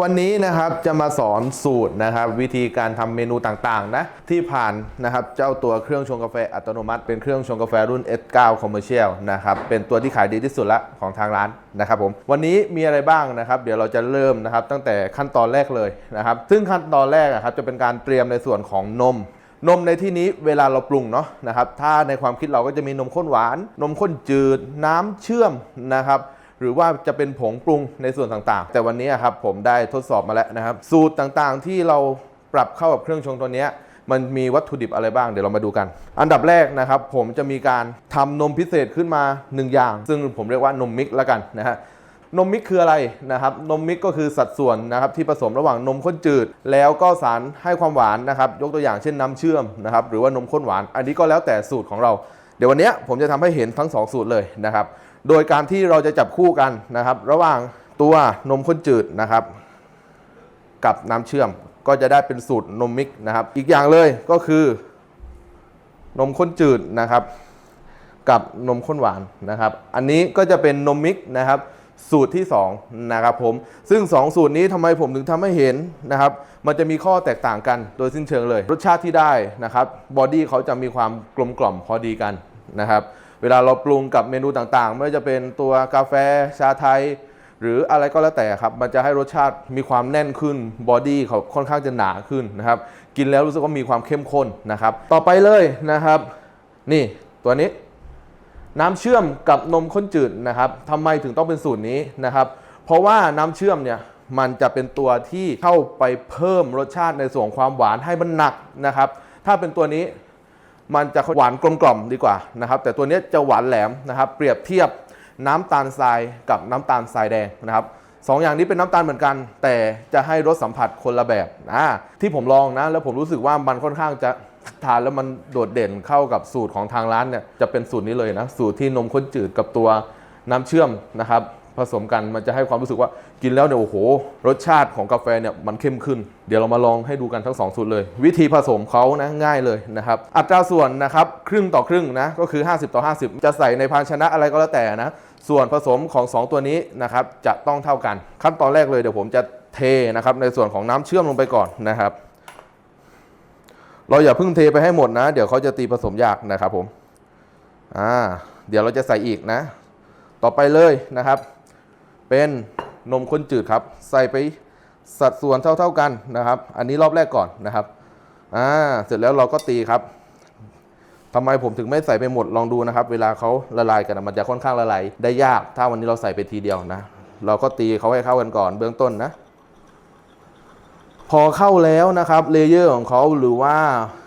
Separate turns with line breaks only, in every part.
วันนี้นะครับจะมาสอนสูตรนะครับ วิธีการทำเมนูต่างๆนะที่ผ่านนะครับเจ้าตัวเครื่องชงกาแฟอัตโนมัติ เป็นเครื่องชงกาแฟรุ่น S9 Commercial นะครับเป็นตัวที่ขายดีที่สุดละของทางร้านนะครับผมวันนี้มีอะไรบ้างนะครับ เดี๋ยวเราจะเริ่มนะครับตั้งแต่ขั้นตอนแรกเลยนะครับ ซึ่งขั้นตอนแรกอะครับจะเป็นการเตรียมในส่วนของนมนมในที่นี้เวลาเราปรุงเนาะนะครับถ้าในความคิดเราก็จะมีนมข้นหวาน นมข้นจืด น้ำเชื่อมนะครับ หรือว่าจะเป็นผงปรุงในส่วนต่างๆ แต่วันนี้ครับผมได้ทดสอบมาแล้วนะครับ สูตรต่างๆ ที่เราปรับเข้ากับเครื่องชงตัวนี้มันมีวัตถุดิบอะไรบ้างเดี๋ยวเรามาดูกัน อันดับแรกนะครับ ผมจะมีการทำนมพิเศษขึ้นมาหนึ่งอย่าง ซึ่งผมเรียกว่านมมิกและกันนะฮะนมมิกคืออะไรนะครับนมมิกก็คือสัดส่วนนะครับที่ผสมระหว่างนมข้นจืด แล้วก็สารให้ความหวานนะครับ ยกตัวอย่างเช่นน้ำเชื่อมนะครับหรือว่านมข้นหวาน อันนี้ก็แล้วแต่สูตรของเรา เดี๋ยววันนี้ผมจะทำให้เห็นทั้ง 2 สูตรเลยนะครับ โดยการที่เราจะจับคู่กันนะครับ ระหว่างตัวนมข้นจืดนะครับ กับน้ำเชื่อมก็จะได้เป็นสูตรนมมิกนะครับ อีกอย่างเลยก็คือนมข้นจืดนะครับ กับนมข้นหวานนะครับ อันนี้ก็จะเป็นนมมิกนะครับสูตรที่2นะครับผมซึ่ง 2 สูตรนี้ทำไมผมถึงทำให้เห็นนะครับ มันจะมีข้อแตกต่างกันโดยสิ้นเชิงเลย รสชาติที่ได้นะครับบอดี้เขาจะมีความกลมกล่อมพอดีกันนะครับ เวลาเราปรุงกับเมนูต่างๆ ไม่ว่าจะเป็นตัวกาแฟชาไทย หรืออะไรก็แล้วแต่ครับ มันจะให้รสชาติมีความแน่นขึ้นบอดี้เขาค่อนข้างจะหนาขึ้นนะครับ กินแล้วรู้สึกว่ามีความเข้มข้นนะครับ ต่อไปเลยนะครับ นี่ตัวนี้ น้ำเชื่อมกับนมข้นจืดนะครับทำไมถึงต้องเป็นสูตรนี้นะครับ เพราะว่าน้ำเชื่อมเนี่ยมันจะเป็นตัวที่เข้าไปเพิ่มรสชาติในส่วนความหวานให้มันหนักนะครับ ถ้าเป็นตัวนี้ มันจะหวานกลมกล่อมดีกว่านะครับแต่ตัวนี้จะหวานแหลมนะครับเปรียบเทียบน้ำตาลทรายกับน้ำตาลทรายแดงนะครับสองอย่างนี้เป็นน้ำตาลเหมือนกัน แต่จะให้รสสัมผัสคนละแบบอ่าที่ผมลองนะแล้วผมรู้สึกว่ามันค่อนข้างจะทานแล้วมันโดดเด่นเข้ากับสูตรของทางร้านเนี่ยจะเป็นสูตรนี้เลยนะสูตรที่นมข้นจืดกับตัวน้ำเชื่อมนะครับผสมกันมันจะให้ความรู้สึกว่า กินแล้วเนี่ยโอ้โห รสชาติของกาแฟเนี่ยมันเข้มขึ้น เดี๋ยวเรามาลองให้ดูกันทั้งสองสูตรเลย วิธีผสมเขานะง่ายเลยนะครับ อัตราส่วนนะครับครึ่งต่อครึ่งนะก็คือ 50 ต่อ 50 จะใส่ในภาชนะอะไรก็แล้วแต่นะส่วนผสมของ 2 ตัวนี้นะครับจะต้องเท่ากัน ขั้นตอนแรกเลยเดี๋ยวผมจะเทนะครับในส่วนของน้ำเชื่อมลงไปก่อนนะครับ เราอย่าเพิ่งเทไปให้หมดนะ เดี๋ยวเขาจะตีผสมยากนะครับผมอ่าเดี๋ยวเราจะใส่อีกนะ ต่อไปเลยนะครับ เป็น นมข้นจืดครับ ใส่ไปสัดส่วนเท่าๆกันนะครับ อันนี้รอบแรกก่อนนะครับอ่าเสร็จแล้วเราก็ตีครับทำไมผมถึงไม่ใส่ไปหมดลองดูนะครับ เวลาเขาละลายกันมันจะค่อนข้างละลายได้ยาก ถ้าวันนี้เราใส่ไปทีเดียวนะ เราก็ตีเขาให้เข้ากันก่อนเบื้องต้นนะ พอเข้าแล้วนะครับเลเยอร์ของเขาหรือว่า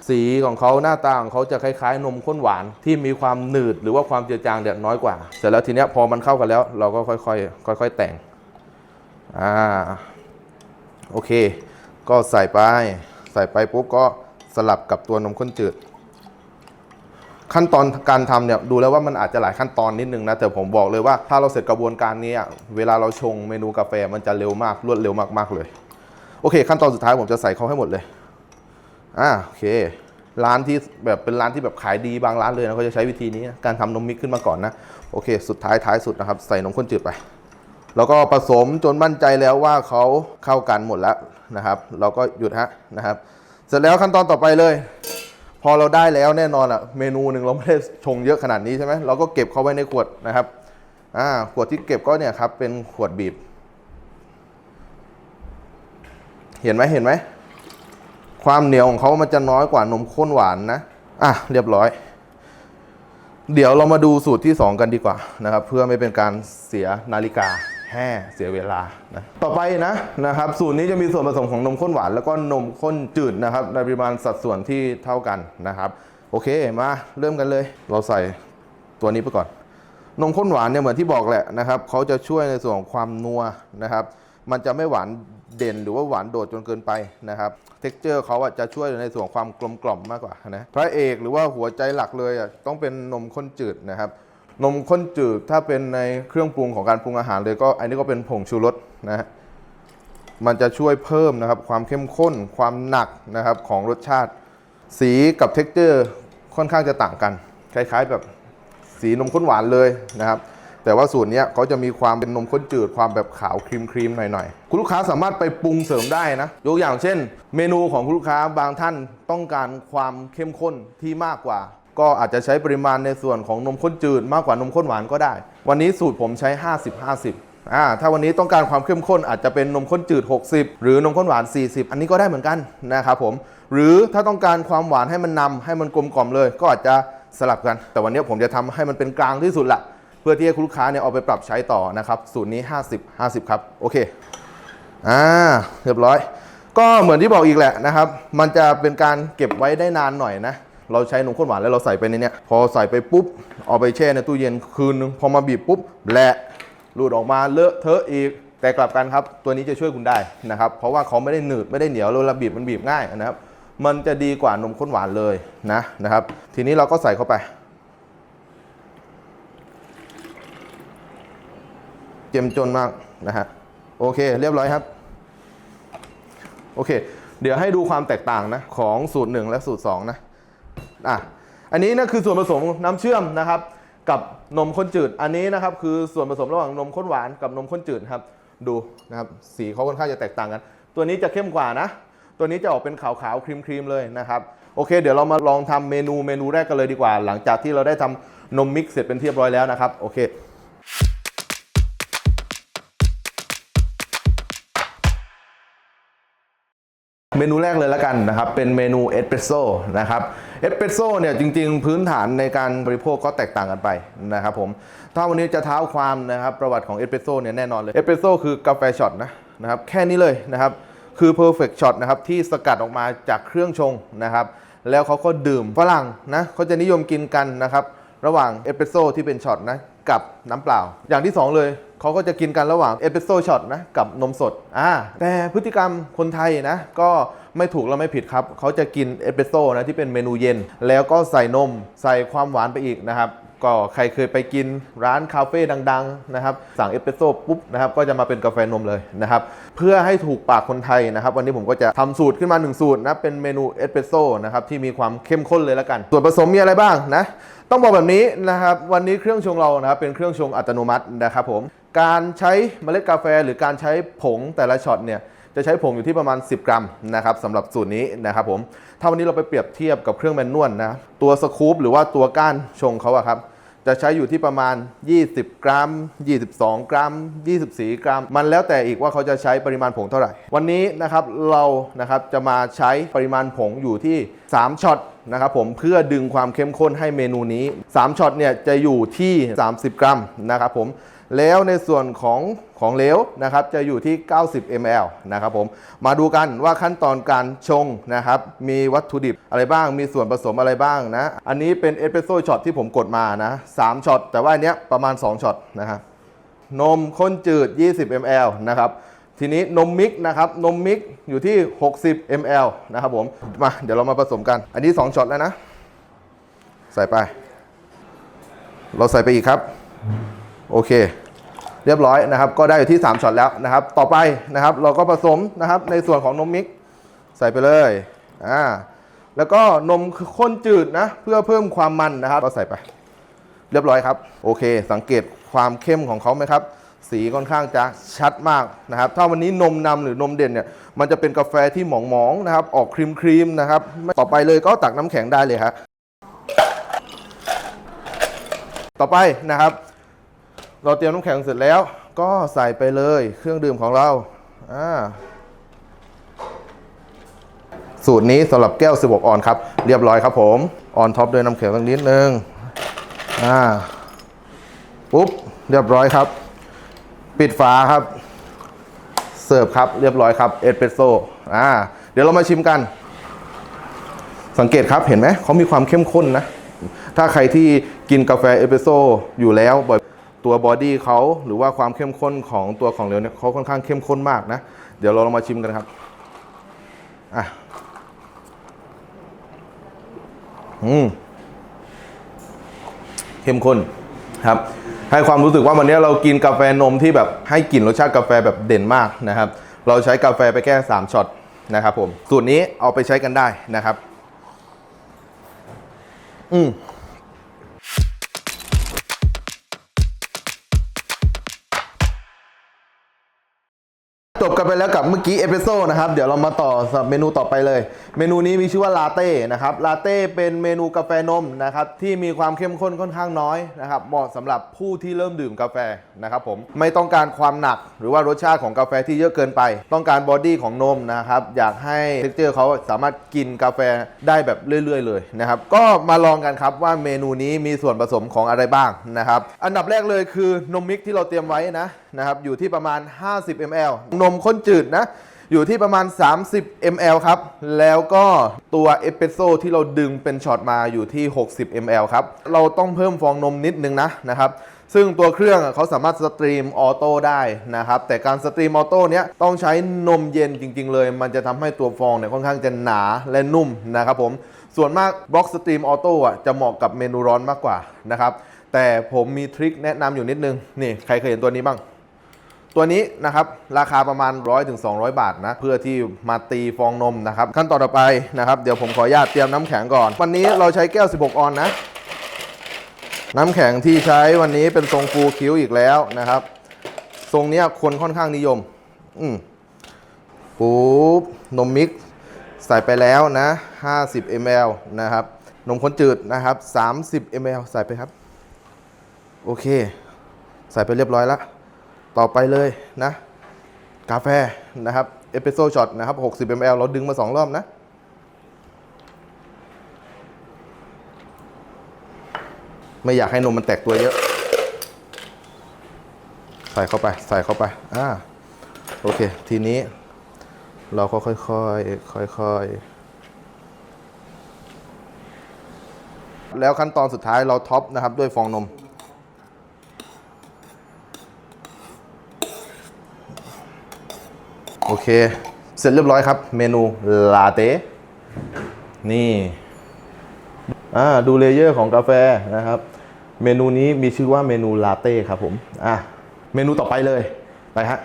สีของเขาหน้าตาของเขาจะคล้ายๆ นมข้นหวานที่มีความหนืดหรือว่าความเจือจางเนี่ยน้อยกว่า เสร็จแล้วทีเนี้ยพอมันเข้ากันแล้ว เราก็ค่อยๆค่อย ๆ แต่ง อ่าโอเค ก็ใส่ไป ใส่ไปปุ๊บก็สลับกับตัวนมข้นจืด ขั้นตอนการทำเนี่ยดูแล้วว่ามันอาจจะหลายขั้นตอนนิดนึงนะ แต่ผมบอกเลยว่าถ้าเราเสร็จกระบวนการนี้เวลาเราชงเมนูกาแฟมันจะเร็วมากรวดเร็วมากๆเลย โอเค ขั้นตอนสุดท้ายผมจะใส่เขาให้หมดเลยอ่าโอเคร้านที่แบบเป็นร้านที่แบบขายดีบางร้านเลยนะเขาจะใช้วิธีนี้นะการทำนมมิกขึ้นมาก่อนนะ โอเค สุดท้ายท้ายสุดนะครับ ใส่นมข้นจืดไป แล้วก็ผสมจนมั่นใจแล้วว่าเขาเข้ากันหมดแล้วนะครับ เราก็หยุดฮะนะครับ เสร็จแล้วขั้นตอนต่อไปเลย พอเราได้แล้วแน่นอนอะเมนูหนึ่งเราไม่ได้ชงเยอะขนาดนี้ใช่ไหมเราก็เก็บเขาไว้ในขวดนะครับอ่าขวดที่เก็บก็เนี่ยครับเป็นขวดบีบ เห็นไหมเห็นไหมความเหนียวของเขามันจะน้อยกว่านมข้นหวานนะอะเรียบร้อย เดี๋ยวเรามาดูสูตรที่ 2 กันดีกว่านะครับ เพื่อไม่เป็นการเสียนาฬิกา แห่เสียเวลานะต่อไปนะนะครับสูตรนี้จะมีส่วนผสมของนมข้นหวาน แล้วก็นมข้นจืดนะครับในปริมาณสัดส่วนที่เท่ากันนะครับ โอเคมาเริ่มกันเลย เราใส่ตัวนี้ไปก่อน นมข้นหวานเนี่ยเหมือนที่บอกแหละนะครับเขาจะช่วยในส่วนของความนัวนะครับ มันจะไม่หวานเด่นหรือว่าหวานโดดจนเกินไปนะครับเท็กเจอร์เขาอะจะช่วยในส่วนของความกลมกล่อมมากกว่านะพระเอกหรือว่าหัวใจหลักเลยอะต้องเป็นนมข้นจืดนะครับ นมข้นจืดถ้าเป็นในเครื่องปรุงของการปรุงอาหารเลยก็อันนี้ก็เป็นผงชูรสนะฮะมันจะช่วยเพิ่มนะครับความเข้มข้นความหนักนะครับของรสชาติ สีกับเท็กเจอร์ค่อนข้างจะต่างกัน คล้ายๆแบบสีนมข้นหวานเลยนะครับแต่ว่าสูตรนี้เขาจะมีความเป็นนมข้นจืดความแบบขาวครีมครีมๆหน่อยๆ คุณลูกค้าสามารถไปปรุงเสริมได้นะ ยกอย่างเช่น เมนูของคุณลูกค้าบางท่านต้องการความเข้มข้นที่มากกว่า ก็อาจจะใช้ปริมาณในส่วนของนมข้นจืดมากกว่านมข้นหวานก็ได้ วันนี้สูตรผมใช้ 50 50อ่าถ้าวันนี้ต้องการความเข้มข้นอาจจะเป็นนมข้นจืด 60 หรือนมข้นหวาน 40 อันนี้ก็ได้เหมือนกันนะครับผม หรือถ้าต้องการความหวานให้มันนำให้มันกลมกล่อมเลย ก็อาจจะสลับกัน แต่วันนี้ผมจะทำให้มันเป็นกลางที่สุดละเพื่อที่ให้คุณลูกค้าเนี่ยเอาไปปรับใช้ต่อนะครับ สูตรนี้ 50 50 ครับ โอเคอ่าเรียบร้อย ก็เหมือนที่บอกอีกแหละนะครับ มันจะเป็นการเก็บไว้ได้นานหน่อยนะ เราใช้นมข้นหวานแล้วเราใส่ไปในเนี้ยพอใส่ไปปุ๊บเอาไปแช่ในตู้เย็นคืนนึงพอมาบีบปุ๊บแหละหลุดออกมาเลอะเทอะอีก แต่กลับกันครับ ตัวนี้จะช่วยคุณได้นะครับ เพราะว่าเขาไม่ได้หนืดไม่ได้เหนียวเวลาบีบมันบีบง่ายนะครับ มันจะดีกว่านมข้นหวานเลยนะนะครับ ทีนี้เราก็ใส่เข้าไปเจ็มจนมากนะฮะโอเค เรียบร้อยครับ โอเค เดี๋ยวให้ดูความแตกต่างนะ ของสูตร 1 และสูตร 2 นะ อะอันนี้นะคือส่วนผสมน้ำเชื่อมนะครับ กับนมข้นจืด อันนี้นะครับคือส่วนผสมระหว่างนมข้นหวานกับนมข้นจืดครับ ดูนะครับสีเขาค่อนข้างจะแตกต่างกัน ตัวนี้จะเข้มกว่านะ ตัวนี้จะออกเป็นขาวๆครีมๆเลยนะครับโอเค เดี๋ยวเรามาลองทำเมนูเมนูแรกกันเลยดีกว่า หลังจากที่เราได้ทำนมมิกซ์เสร็จเป็นที่เรียบร้อยแล้วนะครับโอเคเมนูแรกเลยแล้วกันนะครับ เป็นเมนูเอสเปรสโซ่นะครับ เอสเปรสโซ่เนี่ยจริงๆ พื้นฐานในการบริโภคก็แตกต่างกันไปนะครับผม ถ้าวันนี้จะเท้าความนะครับประวัติของเอสเปรสโซ่เนี่ยแน่นอนเลย เอสเปรสโซ่คือกาแฟช็อตนะนะครับแค่นี้เลยนะครับคือ perfect shot นะครับที่สกัดออกมาจากเครื่องชงนะครับแล้วเขาก็ดื่มฝรั่งนะเขาจะนิยมกินกันนะครับระหว่างเอสเปรสโซ่ที่เป็นช็อตนะกับน้ำเปล่า อย่างที่สองเลยเขาก็จะกินกันระหว่างเอสเปรสโซ่ช็อตนะกับนมสดอ่าแต่พฤติกรรมคนไทยนะก็ ไม่ถูกและไม่ผิดครับ เขาจะกินเอสเปรสโซ่นะที่เป็นเมนูเย็น แล้วก็ใส่นมใส่ความหวานไปอีกนะครับก็ใครเคยไปกินร้านคาเฟ่ดังๆนะครับสั่งเอสเปรสโซ่ปุ๊บนะครับก็จะมาเป็นกาแฟนมเลยนะครับเพื่อให้ถูกปากคนไทยนะครับ วันนี้ผมก็จะทำสูตรขึ้นมาหนึ่งสูตรนะเป็นเมนูเอสเปรสโซ่นะครับที่มีความเข้มข้นเลยล้วกัน ส่วนผสมมีอะไรบ้างนะต้องบอกแบบนี้นะครับวันนี้เครื่องชงเรานะครับเป็นเครื่องชงอัตโนมัตินะครับผมการใช้เมล็ดกาแฟหรือการใช้ผงแต่ละช็อตเนี่ย จะใช้ผงอยู่ที่ประมาณ 10 กรัมนะครับสำหรับสูตรนี้นะครับผมถ้าวันนี้เราไปเปรียบเทียบกับเครื่องแมนนวลนะตัวสคูปหรือว่าตัวก้านชงเขาอะครับจะใช้อยู่ที่ประมาณ 20 กรัม 22 กรัม 24 กรัม มันแล้วแต่อีกว่าเขาจะใช้ปริมาณผงเท่าไหร่ วันนี้นะครับเรานะครับจะมาใช้ปริมาณผงอยู่ที่ 3 ช็อตนะครับผมเพื่อดึงความเข้มข้นให้เมนูนี้ 3 ช็อตเนี่ยจะอยู่ที่ 30 กรัมนะครับผม แล้วในส่วนของของเหลวนะครับจะอยู่ที่ 90 ml นะครับผมมาดูกันว่าขั้นตอนการชงนะครับมีวัตถุดิบอะไรบ้าง มีส่วนผสมอะไรบ้างนะ อันนี้เป็นเอสเปรสโซ่ช็อตที่ผมกดมานะ3ช็อตแต่ว่าอันเนี้ยประมาณ 2ช็อตนะครับนมข้นจืด 20 ml นะครับทีนี้นมมิกนะครับนมมิกอยู่ที่ 60 ml นะครับผมมาเดี๋ยวเรามาผสมกัน อันนี้ 2ช็อตแล้วนะ ใส่ไป เราใส่ไปอีกครับ โอเค เรียบร้อยนะครับ ก็ได้อยู่ที่ 3ช็อตแล้วนะครับ ต่อไปนะครับ เราก็ผสมนะครับในส่วนของนมมิกใส่ไปเลยอ่าแล้วก็นมข้นจืดนะ เพื่อเพิ่มความมันนะครับ ก็ใส่ไป เรียบร้อยครับ โอเค สังเกตความเข้มของเขาไหมครับสีค่อนข้างจะชัดมากนะครับ ถ้าวันนี้นมนำหรือนมเด่นเนี่ย มันจะเป็นกาแฟที่หมองๆนะครับ ออกครีมครีมๆนะครับ ต่อไปเลยก็ตักน้ำแข็งได้เลยครับต่อไปนะครับ เราเตรียมน้ำแข็งเสร็จแล้ว ก็ใส่ไปเลยเครื่องดื่มของเราอ่าสูตรนี้สำหรับแก้ว 16 ออนครับ เรียบร้อยครับผม ออนท็อปด้วยน้ำแข็งสักนิดนึงอ่าปุ๊บ เรียบร้อยครับ ปิดฝาครับ เสิร์ฟครับ เรียบร้อยครับ เอสเปรสโซ่อ่าเดี๋ยวเรามาชิมกัน สังเกตครับเห็นไหม เขามีความเข้มข้นนะ ถ้าใครที่กินกาแฟเอสเปรสโซ่อยู่แล้วบ่อย ตัวบอดี้เขาหรือว่าความเข้มข้นของตัวของเหลวเนี่ยเขาค่อนข้างเข้มข้นมากนะ เดี๋ยวเราลองมาชิมกันครับอะอืมเข้มข้นครับ ให้ความรู้สึกว่าวันนี้เรากินกาแฟนมที่แบบให้กลิ่นรสชาติกาแฟแบบเด่นมากนะครับ เราใช้กาแฟไปแค่3ช็อตนะครับผม สูตรนี้เอาไปใช้กันได้นะครับ อืม กันไปแล้วกับเมื่อกี้เอสเปรสโซ่นะครับ เดี๋ยวเรามาต่อสำหรับเมนูต่อไปเลย เมนูนี้มีชื่อว่าลาเต้นะครับ ลาเต้เป็นเมนูกาแฟนมนะครับที่มีความเข้มข้นค่อนข้างน้อยนะครับเหมาะสำหรับผู้ที่เริ่มดื่มกาแฟนะครับผมไม่ต้องการความหนักหรือว่ารสชาติของกาแฟที่เยอะเกินไป ต้องการบอดี้ของนมนะครับอยากให้เท็กเจอร์เขาสามารถกินกาแฟได้แบบเรื่อย ๆ เลยนะครับก็มาลองกันครับว่าเมนูนี้มีส่วนผสมของอะไรบ้างนะครับอันดับแรกเลยคือนมมิกที่เราเตรียมไว้นะ นะครับอยู่ที่ประมาณ 50 ml นมข้นจืดนะอยู่ที่ประมาณ 30 ml ครับ แล้วก็ตัวเอสเปรสโซ่ที่เราดึงเป็นช็อตมาอยู่ที่ 60 ml ครับ เราต้องเพิ่มฟองนมนิดนึงนะนะครับ ซึ่งตัวเครื่องเขาสามารถสตรีมออโต้ได้นะครับ แต่การสตรีมออโต้เนี้ยต้องใช้นมเย็นจริง ๆ เลย มันจะทำให้ตัวฟองเนี่ยค่อนข้างจะหนาและนุ่มนะครับผม ส่วนมากบล็อกสตรีมออโต้อะจะเหมาะกับเมนูร้อนมากกว่านะครับ แต่ผมมีทริคแนะนำอยู่นิดนึง นี่ใครเคยเห็นตัวนี้บ้าง ตัวนี้นะครับราคาประมาณ 100-200ถึงบาทนะเพื่อที่มาตีฟองนมนะครับขั้นตอนต่อไปนะครับเดี๋ยวผมขออนุญาตเตรียมน้ำแข็งก่อน วันนี้เราใช้แก้ว 16 ออนนะ น้ำแข็งที่ใช้วันนี้เป็นทรงฟูคิ้วอีกแล้วนะครับ ทรงนี้คนค่อนข้างนิยม อืมปุ๊บนมมิกซ์ใส่ไปแล้วนะ 50 ml นะครับ นมข้นจืดนะครับ 30 ml ใส่ไปครับ โอเค ใส่ไปเรียบร้อยแล้ว ต่อไปเลยนะ กาแฟนะครับเอสเปรสโซ่ช็อตนะครับ 60 ml เราดึงมา 2 รอบนะไม่อยากให้นมมันแตกตัวเยอะ ใส่เข้าไป ใส่เข้าไป อ่า โอเค ทีนี้ เราก็ค่อยๆ ค่อยๆ แล้วขั้นตอนสุดท้ายเราท็อปนะครับ ด้วยฟองนม โอเค เสร็จเรียบร้อยครับ เมนูลาเต้นี่อ่าดูเลเยอร์ของกาแฟนะครับ เมนูนี้มีชื่อว่าเมนูลาเต้ครับผมอะเมนูต่อไปเลยไปฮะ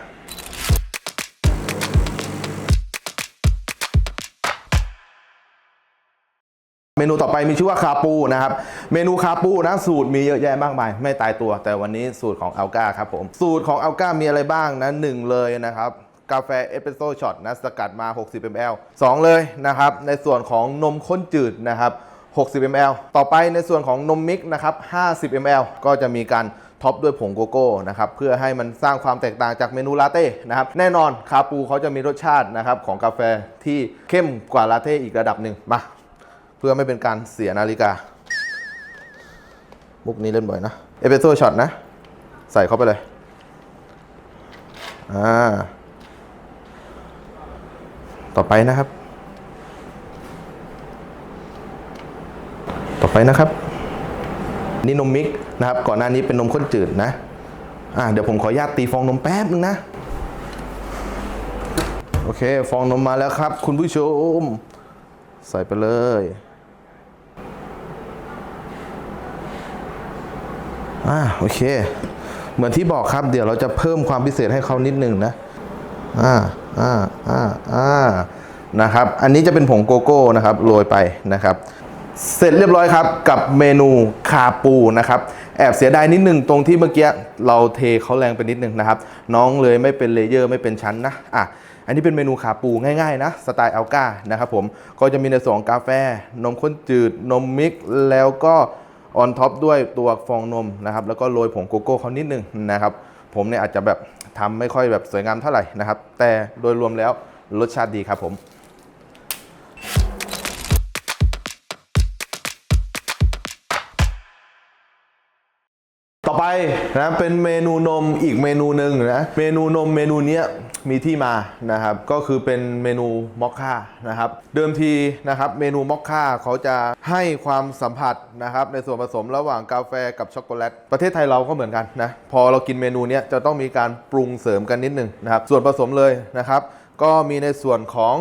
เมนูต่อไปมีชื่อว่าคาปูนะครับ เมนูคาปูนะสูตรมีเยอะแยะมากมาย ไม่ตายตัว แต่วันนี้สูตรของอัลกาครับผม สูตรของอัลกามีอะไรบ้างนะหนึ่งเลยนะครับ กาแฟเอสเปรสโซ่ช็อตนะสกัดมา 60 ml 2 เลยนะครับ ในส่วนของนมข้นจืดนะครับ 60 ml ต่อไปในส่วนของนมมิกนะครับ 50 ml ก็จะมีการท็อปด้วยผงโกโก้นะครับเพื่อให้มันสร้างความแตกต่างจากเมนูลาเต้นะครับแน่นอนคาปูเขาจะมีรสชาตินะครับของกาแฟที่เข้มกว่าลาเต้อีกระดับหนึ่งมา เพื่อไม่เป็นการเสียนาฬิกา มุกนี้เล่นบ่อยนะเอสเปรสโซ่ช็อตนะ ใส่เข้าไปเลยอ่า ต่อไปนะครับ ต่อไปนะครับ นี่นมมิกนะครับ ก่อนหน้านี้เป็นนมข้นจืดนะอ่าเดี๋ยวผมขออนุญาตตีฟองนมแป๊บนึงนะ โอเค ฟองนมมาแล้วครับ คุณผู้ชม ใส่ไปเลยอ่าโอเค เหมือนที่บอกครับ เดี๋ยวเราจะเพิ่มความพิเศษให้เขานิดนึงนะ อ่าอ่าอ่าอ่านะครับ อันนี้จะเป็นผงโกโก้นะครับโรยไปนะครับ เสร็จเรียบร้อยครับกับเมนูคาปูนะครับ แอบเสียดายนิดนึงตรงที่เมื่อกี้เราเทเขาแรงไปนิดนึงนะครับ น้องเลยไม่เป็นเลเยอร์ไม่เป็นชั้นนะอะอันนี้เป็นเมนูขาปูง่ายๆนะสไตล์อัลกานะครับผมก็จะมีในส่วนของกาแฟ นมข้นจืด นมมิกซ์แล้วก็ออนท็อปด้วยตัวฟองนมนะครับแล้วก็โรยผงโกโก้เขานิดนึงนะครับผมเนี่ยอาจจะแบบ ทำไม่ค่อยแบบสวยงามเท่าไหร่นะครับ แต่โดยรวมแล้วรสชาติดีครับผม นะเป็นเมนูนมอีกเมนูหนึ่งนะเมนูนมเมนูเนี้ยมีที่มานะครับก็คือเป็นเมนูมอคค่านะครับเดิมทีนะครับเมนูมอคค่าเขาจะให้ความสัมผัสนะครับในส่วนผสมระหว่างกาแฟกับช็อกโกแลตประเทศไทยเราก็เหมือนกันนะพอเรากินเมนูนี้จะต้องมีการปรุงเสริมกันนิดนึงนะครับส่วนผสมเลยนะครับก็มีในส่วนของ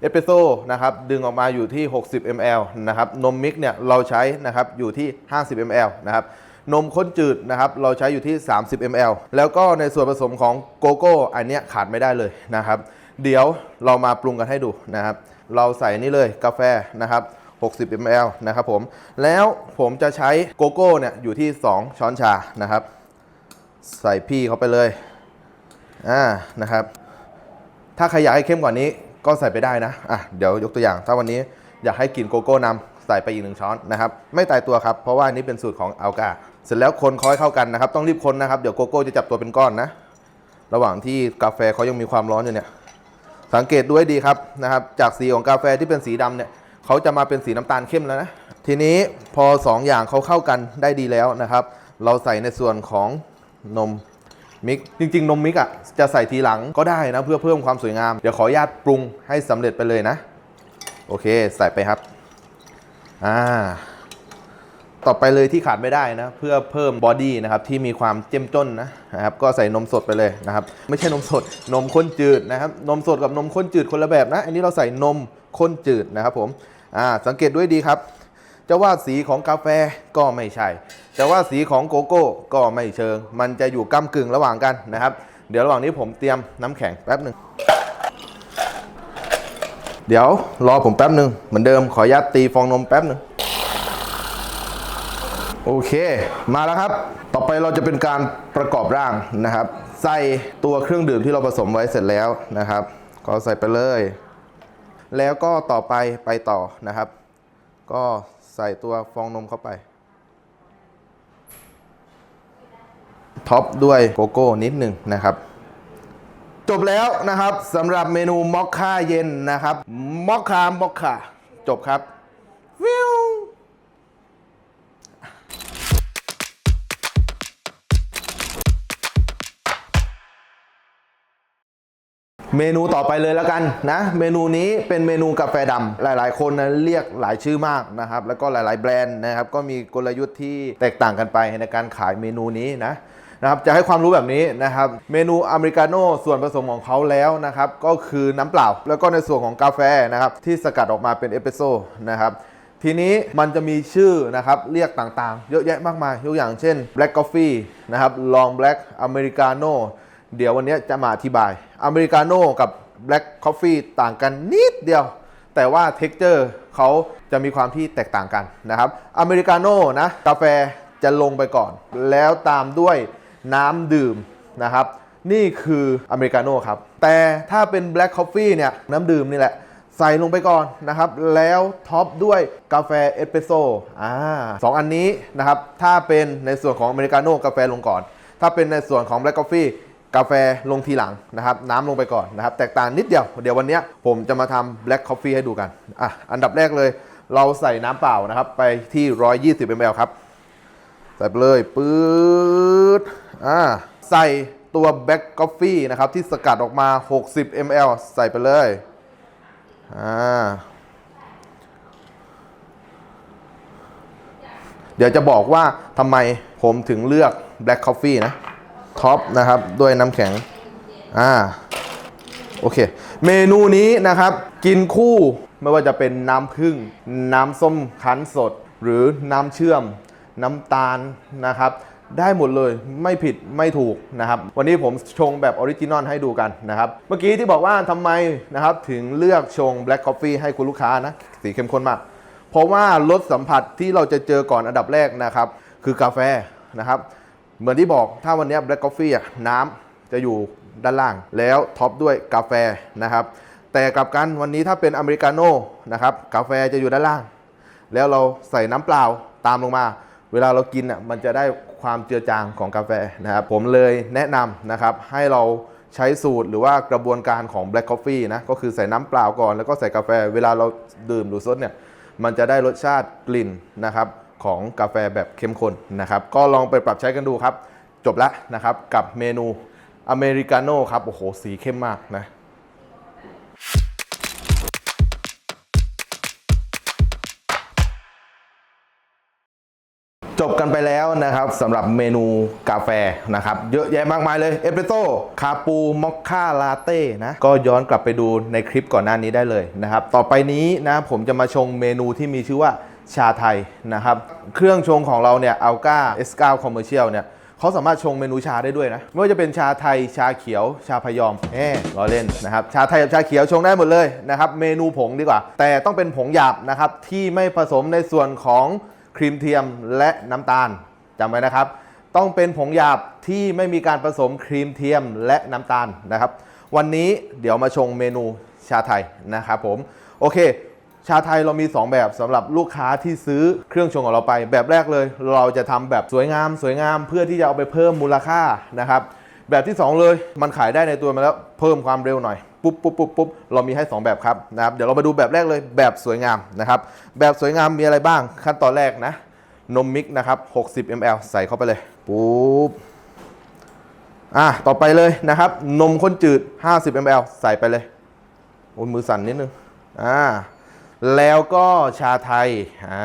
เอสเปรสโซ่นะครับดึงออกมาอยู่ที่ 60 ml นะครับนมมิกเนี่ยเราใช้นะครับอยู่ที่ 50 ml นะครับ นมข้นจืดนะครับเราใช้อยู่ที่ 30 ml แล้วก็ในส่วนผสมของโกโก้อันเนี้ยขาดไม่ได้เลยนะครับ เดี๋ยวเรามาปรุงกันให้ดูนะครับ เราใส่นี่เลยกาแฟนะครับ60 ml นะครับผม แล้วผมจะใช้โกโก้เนี่ยอยู่ที่ 2 ช้อนชานะครับ ใส่พี่เข้าไปเลย อ่า นะครับ ถ้าใครอยากให้เข้มกว่านี้ก็ใส่ไปได้นะ อะ เดี๋ยวยกตัวอย่าง ถ้าวันนี้อยากให้กินโกโก้นำใส่ไปอีกหนึ่งช้อนนะครับ ไม่ตายตัวครับ เพราะว่านนี้เป็นสูตรของอัลกา เสร็จแล้วคนคอยเข้ากันนะครับ ต้องรีบคนนะครับ เดี๋ยวโกโก้จะจับตัวเป็นก้อนนะ ระหว่างที่กาแฟเขายังมีความร้อนอยู่เนี่ย สังเกตดูให้ดีครับนะครับ จากสีของกาแฟที่เป็นสีดำเนี่ยเขาจะมาเป็นสีน้ำตาลเข้มแล้วนะ ทีนี้พอ 2 อย่างเขาเข้ากันได้ดีแล้วนะครับ เราใส่ในส่วนของนมมิกจริง ๆ นมมิกอะจะใส่ทีหลังก็ได้นะเพื่อเพิ่มความสวยงาม เดี๋ยวขออนุญาตปรุงให้สำเร็จไปเลยนะ โอเค ใส่ไปครับ อ่า ต่อไปเลยที่ขาดไม่ได้นะ เพื่อเพิ่มบอดี้นะครับที่มีความเจ้มจ้นนะนะครับก็ใส่นมสดไปเลยนะครับ ไม่ใช่นมสด นมข้นจืดนะครับ นมสดกับนมข้นจืดคนละแบบนะ อันนี้เราใส่นมข้นจืดนะครับผมอ่าสังเกตด้วยดีครับจะว่าสีของกาแฟก็ไม่ใช่แต่ว่าสีของโกโก้ก็ไม่เชิง มันจะอยู่ก้ากึ่งระหว่างกันนะครับ เดี๋ยวระหว่างนี้ผมเตรียมน้ำแข็งแป๊บหนึ่งเดี๋ยวรอผมแป๊บหนึ่งเหมือนเดิมขออนุญาตตีฟองนมแป๊บหนึ่ง โอเค มาแล้วครับ ต่อไปเราจะเป็นการประกอบร่างนะครับ ใส่ตัวเครื่องดื่มที่เราผสมไว้เสร็จแล้วนะครับ ก็ใส่ไปเลย แล้วก็ต่อไปไปต่อนะครับ ก็ใส่ตัวฟองนมเข้าไปท็อปด้วยโกโก้นิดหนึ่งนะครับ จบแล้วนะครับสำหรับเมนูมอคค่าเย็นนะครับมอคคามอคค่าจบครับ เมนูต่อไปเลยแล้วกันนะ เมนูนี้เป็นเมนูกาแฟดำหลายๆ คนนะเรียกหลายชื่อมากนะครับ แล้วก็หลาย ๆ แบรนด์นะครับ ก็มีกลยุทธ์ที่แตกต่างกันไปในการขายเมนูนี้นะนะครับจะให้ความรู้แบบนี้นะครับ เมนูอเมริกาโน่ส่วนผสมของเขาแล้วนะครับ ก็คือน้ำเปล่า แล้วก็ในส่วนของกาแฟนะครับ ที่สกัดออกมาเป็นเอสเปรสโซ่นะครับทีนี้มันจะมีชื่อนะครับเรียกต่างๆ เยอะแยะมากมายยกอย่างเช่น Black Coffee นะครับ Long Black Americano เดี๋ยววันนี้จะมาอธิบาย อเมริกาโน่กับ Black Coffee ต่างกันนิดเดียว แต่ว่า Texture เขาจะมีความที่แตกต่างกันนะครับอเมริกาโน่นะกาแฟจะลงไปก่อน แล้วตามด้วยน้ำดื่มนะครับ นี่คืออเมริกาโน่ครับ แต่ถ้าเป็น Black Coffee เนี่ยน้ำดื่มนี่แหละ ใส่ลงไปก่อนนะครับ แล้วท็อปด้วยกาแฟเอสเปรสโซ่อ่าสองอันนี้นะครับ ถ้าเป็นในส่วนของอเมริกาโน่กาแฟลงก่อน ถ้าเป็นในส่วนของ Black Coffee กาแฟลงทีหลังนะครับน้ำลงไปก่อนนะครับ แตกต่างนิดเดียว เดี๋ยววันนี้ผมจะมาทำ Black Coffee ให้ดูกันอะอันดับแรกเลย เราใส่น้ำเปล่านะครับ ไปที่ 120 ml ครับ ใส่ไปเลยปื๊ดอ่าใส่ตัว Black Coffee นะครับที่สกัดออกมา 60 ml ใส่ไปเลยอ่าเดี๋ยวจะบอกว่าทำไมผมถึงเลือก Black Coffee นะ ท็อปนะครับด้วยน้ำแข็งอ่าโอเค เมนูนี้นะครับ กินคู่ไม่ว่าจะเป็นน้ำผึ้งน้ำส้มคั้นสด หรือน้ำเชื่อม น้ำตาลนะครับ ได้หมดเลยไม่ผิดไม่ถูกนะครับ วันนี้ผมชงแบบออริจินอลให้ดูกันนะครับ เมื่อกี้ที่บอกว่าทำไมนะครับ ถึงเลือกชง Black Coffee ให้คุณลูกค้านะ สีเข้มข้นมาก เพราะว่ารสสัมผัสที่เราจะเจอก่อนอันดับแรกนะครับ คือกาแฟนะครับ เหมือนที่บอกถ้าวันนี้ Black Coffee อะน้ำจะอยู่ด้านล่าง แล้วท็อปด้วยกาแฟนะครับ แต่กลับกันวันนี้ถ้าเป็นอเมริกาโน่นะครับกาแฟจะอยู่ด้านล่าง แล้วเราใส่น้ำเปล่าตามลงมา เวลาเรากินอะมันจะได้ความเจือจางของกาแฟนะครับ ผมเลยแนะนำนะครับให้เราใช้สูตรหรือว่ากระบวนการของ Black Coffee นะก็คือใส่น้ำเปล่าก่อนแล้วก็ใส่กาแฟ เวลาเราดื่มหรือซดเนี่ยมันจะได้รสชาติกลิ่นนะครับ ของกาแฟแบบเข้มข้นนะครับ ก็ลองไปปรับใช้กันดูครับ จบแล้วนะครับกับเมนูอเมริกาโน่ครับ โอ้โห สีเข้มมากนะจบกันไปแล้วนะครับสำหรับเมนูกาแฟนะครับ เยอะแยะมากมายเลยเอสเปรสโซ่คาปูมอคค่าลาเต้นะก็ย้อนกลับไปดูในคลิปก่อนหน้านี้ได้เลยนะครับ ต่อไปนี้นะผมจะมาชงเมนูที่มีชื่อว่า ชาไทยนะครับ เครื่องชงของเราเนี่ยอัลกา S9 Commercial เนี่ยเขาสามารถชงเมนูชาได้ด้วยนะ ไม่ว่าจะเป็นชาไทยชาเขียว ชาพยอมแหมล้อเล่นนะครับ ชาไทยกับชาเขียวชงได้หมดเลยนะครับ เมนูผงดีกว่า แต่ต้องเป็นผงหยาบนะครับ ที่ไม่ผสมในส่วนของครีมเทียมและน้ำตาลจำไว้นะครับ ต้องเป็นผงหยาบที่ไม่มีการผสมครีมเทียมและน้ำตาลนะครับ วันนี้เดี๋ยวมาชงเมนูชาไทยนะครับผมโอเค ชาไทยเรามี 2 แบบสำหรับลูกค้าที่ซื้อเครื่องชงของเราไป แบบแรกเลย เราจะทำแบบสวยงามสวยงามเพื่อที่จะเอาไปเพิ่มมูลค่านะครับแบบที่ 2 เลยมันขายได้ในตัวมาแล้วเพิ่มความเร็วหน่อยปุ๊บปุ๊บปุ๊บปุ๊บเรามีให้ 2 แบบครับนะครับเดี๋ยวเรามาดูแบบแรกเลยแบบสวยงามนะครับแบบสวยงามมีอะไรบ้างขั้นตอนแรกนะนมมิกนะครับ60 ml ใส่เข้าไปเลยปุ๊บอะต่อไปเลยนะครับนมข้นจืด 50 ml ใส่ไปเลยโอ้มือสั่นนิดนึงอ่า แล้วก็ชาไทยอ่า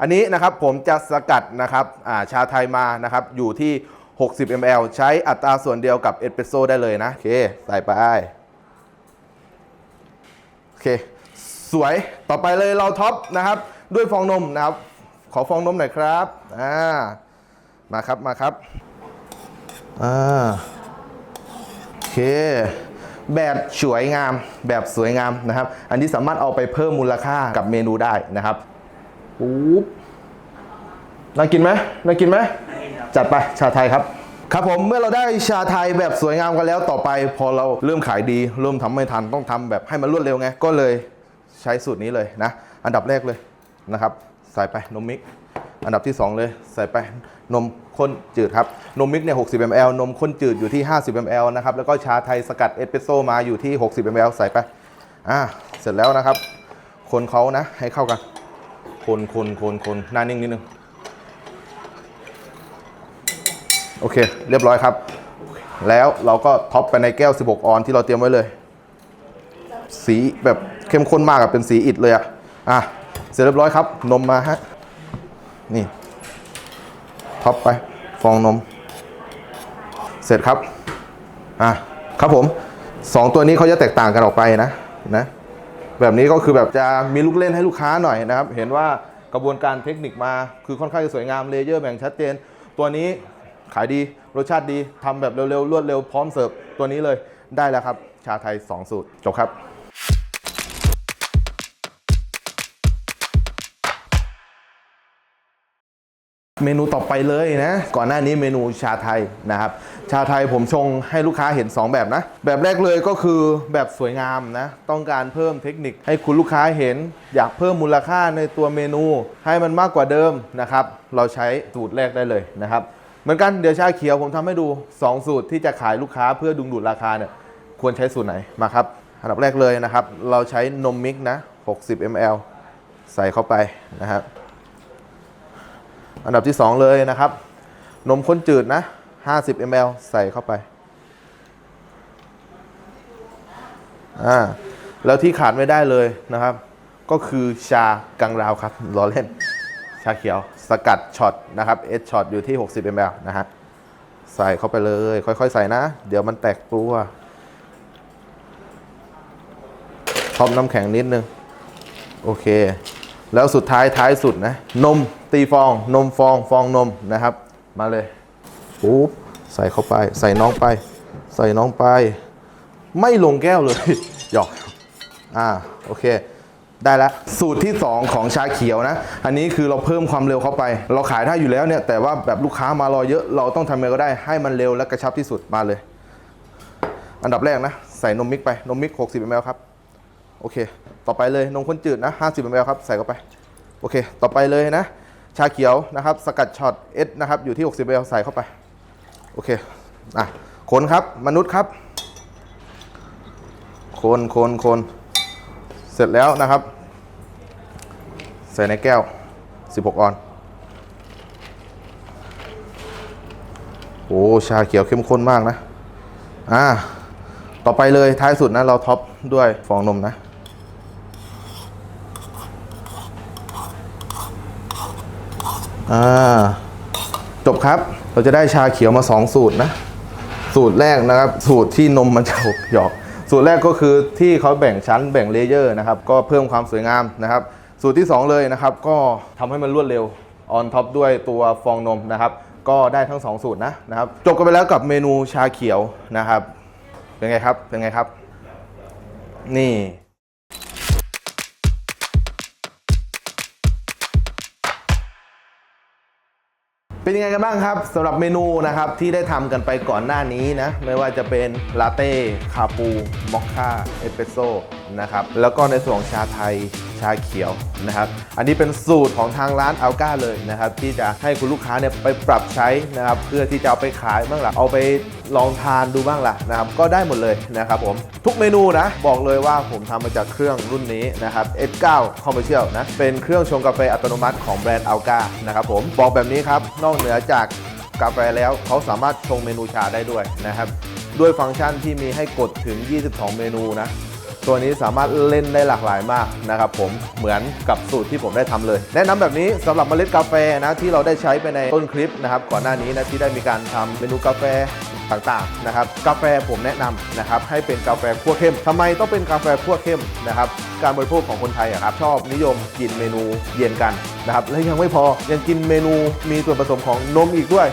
อันนี้นะครับผมจะสกัดนะครับอ่าชาไทยมานะครับอยู่ที่ 60 ml ใช้อัตราส่วนเดียวกับเอสเปรสโซ่ได้เลยนะ โอเค ใส่ไป โอเค สวยต่อไปเลยเราท็อปนะครับ ด้วยฟองนมนะครับ ขอฟองนมหน่อยครับอ่ามาครับมาครับอ่าโอเค แบบสวยงาม แบบสวยงามนะครับ อันนี้สามารถเอาไปเพิ่มมูลค่ากับเมนูได้นะครับปุ๊บน่ากินไหมน่ากินไหมจัดไปชาไทยครับครับผมเมื่อเราได้ชาไทยแบบสวยงามกันแล้วต่อไป พอเราเริ่มขายดีเริ่มทำไม่ทันต้องทำแบบให้มันรวดเร็วไง ก็เลยใช้สูตรนี้เลยนะ อันดับแรกเลยนะครับ ใส่ไปนมมิก อันดับที่ 2 เลย ใส่ไปนม ข้นจืดครับ นมมิกเนี่ย 60 ml นมข้นจืดอยู่ที่ 50 ml นะครับ แล้วก็ชาไทยสกัดเอสเปรสโซมาอยู่ที่ 60 ml ใส่ไป อ่า เสร็จแล้วนะครับ คนเขานะ ให้เข้ากัน คนคนคนคนหน้านิ่งนิดนึง โอเค เรียบร้อยครับ แล้วเราก็ท็อปไปในแก้ว 16 ออนที่เราเตรียมไว้เลย สีแบบเข้มข้นมากอะเป็นสีอิฐเลยอะอะ เสร็จเรียบร้อยครับ นมมาฮะ นี่ ท็อปไป ฟองนม เสร็จครับ อะ ครับผมสองตัวนี้เขาจะแตกต่างกันออกไปนะ นะ แบบนี้ก็คือแบบจะมีลูกเล่นให้ลูกค้าหน่อยนะครับ เห็นว่ากระบวนการเทคนิคมา คือค่อนข้างจะสวยงาม เลเยอร์แบ่งชัดเจน ตัวนี้ขายดี รสชาติดีทำแบบเร็วๆ รวดเร็ว พร้อมเสิร์ฟ ตัวนี้เลย ได้แล้วครับ ชาไทย 2 สูตร จบครับ เมนูต่อไปเลยนะ ก่อนหน้านี้เมนูชาไทยนะครับ ชาไทยผมชงให้ลูกค้าเห็น 2 แบบนะ แบบแรกเลยก็คือแบบสวยงามนะ ต้องการเพิ่มเทคนิคให้คุณลูกค้าเห็น อยากเพิ่มมูลค่าในตัวเมนู ให้มันมากกว่าเดิมนะครับ เราใช้สูตรแรกได้เลยนะครับ เหมือนกันเดี๋ยวชาเขียวผมทำให้ดู 2 สูตรที่จะขายลูกค้าเพื่อดึงดูดราคาเนี่ยควรใช้สูตรไหนมาครับอันดับแรกเลยนะครับ เราใช้นมมิกนะ 60 ml ใส่เข้าไปนะครับ อันดับที่ 2 เลยนะครับ นมข้นจืดนะ 50 ml ใส่เข้าไปอ่าแล้วที่ขาดไม่ได้เลยนะครับ ก็คือชากังราวครับล้อเล่น ชาเขียวสกัดช็อตนะครับเอสช็อตอยู่ที่ 60 ml นะฮะใส่เข้าไปเลย ค่อยๆ ใส่นะ เดี๋ยวมันแตกตัวทอปน้ำแข็งนิดนึง โอเค แล้วสุดท้ายท้ายสุดนะ นมตีฟองนมฟองฟองนมนะครับ มาเลยปุ๊บใส่เข้าไป ใส่น้องไป ใส่น้องไป ไม่ลงแก้วเลยหยอกอ่าโอเคได้แล้วสูตรที่ 2 ของชาเขียวนะ อันนี้คือเราเพิ่มความเร็วเข้าไป เราขายได้อยู่แล้วเนี่ย แต่ว่าแบบลูกค้ามารอเยอะเราต้องทำยังไงก็ได้ให้มันเร็วและกระชับที่สุดมาเลย อันดับแรกนะ ใส่นมมิกไปนมมิก 60 ml ครับ โอเค ต่อไปเลยนมข้นจืดนะ50 ml ครับใส่เข้าไป โอเค ต่อไปเลยนะ ชาเขียวนะครับ สกัดช็อตเอสนะครับ อยู่ที่ 60 ml ใส่เข้าไป โอเค อะ คนครับ มนุษย์ครับ คนคนคนเสร็จแล้วนะครับ ใส่ในแก้ว 16 ออน โอ้ ชาเขียวเข้มข้นมากนะ อ่า ต่อไปเลยท้ายสุดนะ เราท็อปด้วยฟองนมนะ อ่าจบครับเราจะได้ชาเขียวมา 2 สูตรนะ สูตรแรกนะครับ สูตรที่นมมันจะหกหยอก สูตรแรกก็คือที่เขาแบ่งชั้นแบ่งเลเยอร์นะครับ ก็เพิ่มความสวยงามนะครับ สูตรที่ 2 เลยนะครับ ก็ทำให้มันรวดเร็วออนท็อปด้วยตัวฟองนมนะครับ ก็ได้ทั้ง 2 สูตรนะนะครับจบกันไปแล้วกับเมนูชาเขียวนะครับ เป็นไงครับเป็นไงครับ นี่ เป็นยังไงกันบ้างครับสำหรับเมนูนะครับที่ได้ทำกันไปก่อนหน้านี้นะไม่ว่าจะเป็นลาเต้คาปูมอคค่าเอสเปรสโซ่นะครับแล้วก็ในส่วนของชาไทยชาเขียวนะครับอันนี้เป็นสูตรของทางร้านอัลก้าเลยนะครับที่จะให้คุณลูกค้าเนี่ยไปปรับใช้นะครับเพื่อที่จะเอาไปขายบ้างล่ะเอาไปลองทานดูบ้างล่ะนะครับก็ได้หมดเลยนะครับผมทุกเมนูนะบอกเลยว่าผมทำมาจากเครื่องรุ่นนี้นะครับ S9 Commercial นะเป็นเครื่องชงกาแฟอัตโนมัติของแบรนด์อัลก้านะครับผมบอกแบบนี้ครับนอกเหนือจากกาแฟแล้วเขาสามารถชงเมนูชาได้ด้วยนะครับด้วยฟังก์ชันที่มีให้กดถึง 22 เมนูนะ ตัวนี้สามารถเล่นได้หลากหลายมากนะครับผมเหมือนกับสูตรที่ผมได้ทำเลย แนะนำแบบนี้สำหรับเมล็ดกาแฟนะที่เราได้ใช้ไปในต้นคลิปนะครับก่อนหน้านี้นะที่ได้มีการทำเมนูกาแฟต่างๆนะครับกาแฟผมแนะนำนะครับให้เป็นกาแฟคั่วเข้มทำไมต้องเป็นกาแฟคั่วเข้มนะครับการบริโภคของคนไทยอะครับชอบนิยมกินเมนูเย็นกันนะครับและยังไม่พอยังกินเมนูมีส่วนผสมของนมอีกด้วย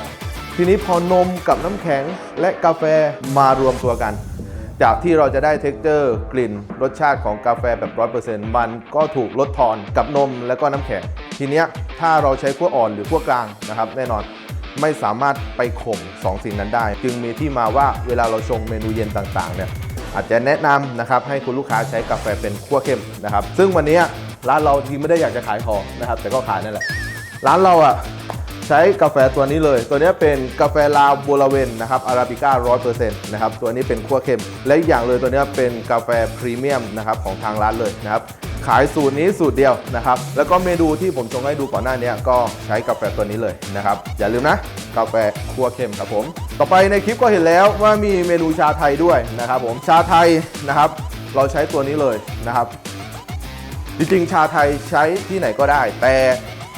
ทีนี้พอนมกับน้ำแข็งและกาแฟมารวมตัวกัน จากที่เราจะได้เท็กเจอร์กลิ่น รสชาติของกาแฟแบบ 100%มันก็ถูกลดทอนกับนมและก็น้ำแข็ง ทีเนี้ยถ้าเราใช้ขั้วอ่อนหรือขั้วกลางนะครับ แน่นอนไม่สามารถไปข่มสองสิ่งนั้นได้ จึงมีที่มาว่าเวลาเราชงเมนูเย็นต่างๆเนี่ยอาจจะแนะนำนะครับให้คุณลูกค้าใช้กาแฟเป็นขั้วเข้มนะครับ ซึ่งวันนี้ร้านเราจริงไม่ได้อยากจะขายของนะครับ แต่ก็ขายนั่นแหละ ร้านเราอะ ใช้กาแฟตัวนี้เลย ตัวนี้เป็นกาแฟลาวบัวลาเวนนะครับอาราบิก้าร้อยเปอร์เซ็นต์นะครับตัวนี้เป็นขั้วเข้มและอีกอย่างเลยตัวนี้เป็นกาแฟพรีเมียมนะครับของทางร้านเลยนะครับขายสูตรนี้สูตรเดียวนะครับ แล้วก็เมนูที่ผมชงให้ดูก่อนหน้านี้ก็ใช้กาแฟตัวนี้เลยนะครับ อย่าลืมนะ กาแฟคั่วเข้มครับผม ต่อไปในคลิปก็เห็นแล้วว่ามีเมนูชาไทยด้วยนะครับผมชาไทยนะครับ เราใช้ตัวนี้เลยนะครับ จริงๆชาไทยใช้ที่ไหนก็ได้ แต่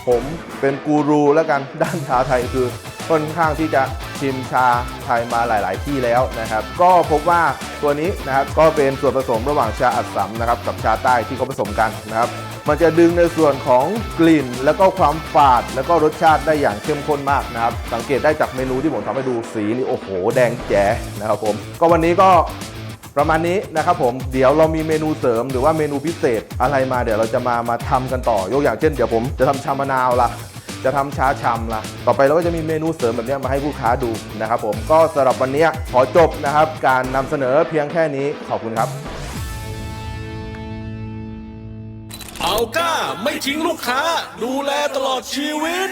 ผมเป็นกูรูแล้วกันด้านชาไทยคือค่อนข้างที่จะชิมชาไทยมาหลาย ๆ ที่แล้วนะครับ ก็พบว่าตัวนี้นะครับก็เป็นส่วนผสมระหว่างชาอัดสำนะครับกับชาใต้ที่เขาผสมกันนะครับ มันจะดึงในส่วนของกลิ่น แล้วก็ความฝาดแล้วก็รสชาติได้อย่างเข้มข้นมากนะครับ สังเกตได้จากเมนูที่ผมทำให้ดูสีนี่โอ้โห แดงแจ๋นะครับผม ก็วันนี้ก็ ประมาณนี้นะครับผมเดี๋ยวเรามีเมนูเสริมหรือว่าเมนูพิเศษอะไรมาเดี๋ยวเราจะมามาทำกันต่อยกอย่างเช่นเดี๋ยวผมจะทำชามะนาวละจะทำชาชำละต่อไปเราก็จะมีเมนูเสริมแบบนี้มาให้ลูกค้าดูนะครับผมก็สำหรับวันนี้ขอจบนะครับ การนำเสนอเพียงแค่นี้ขอบคุณครับเอั
ลก้าไม่ทิ้งลูกค้า ดูแลตลอดชีวิต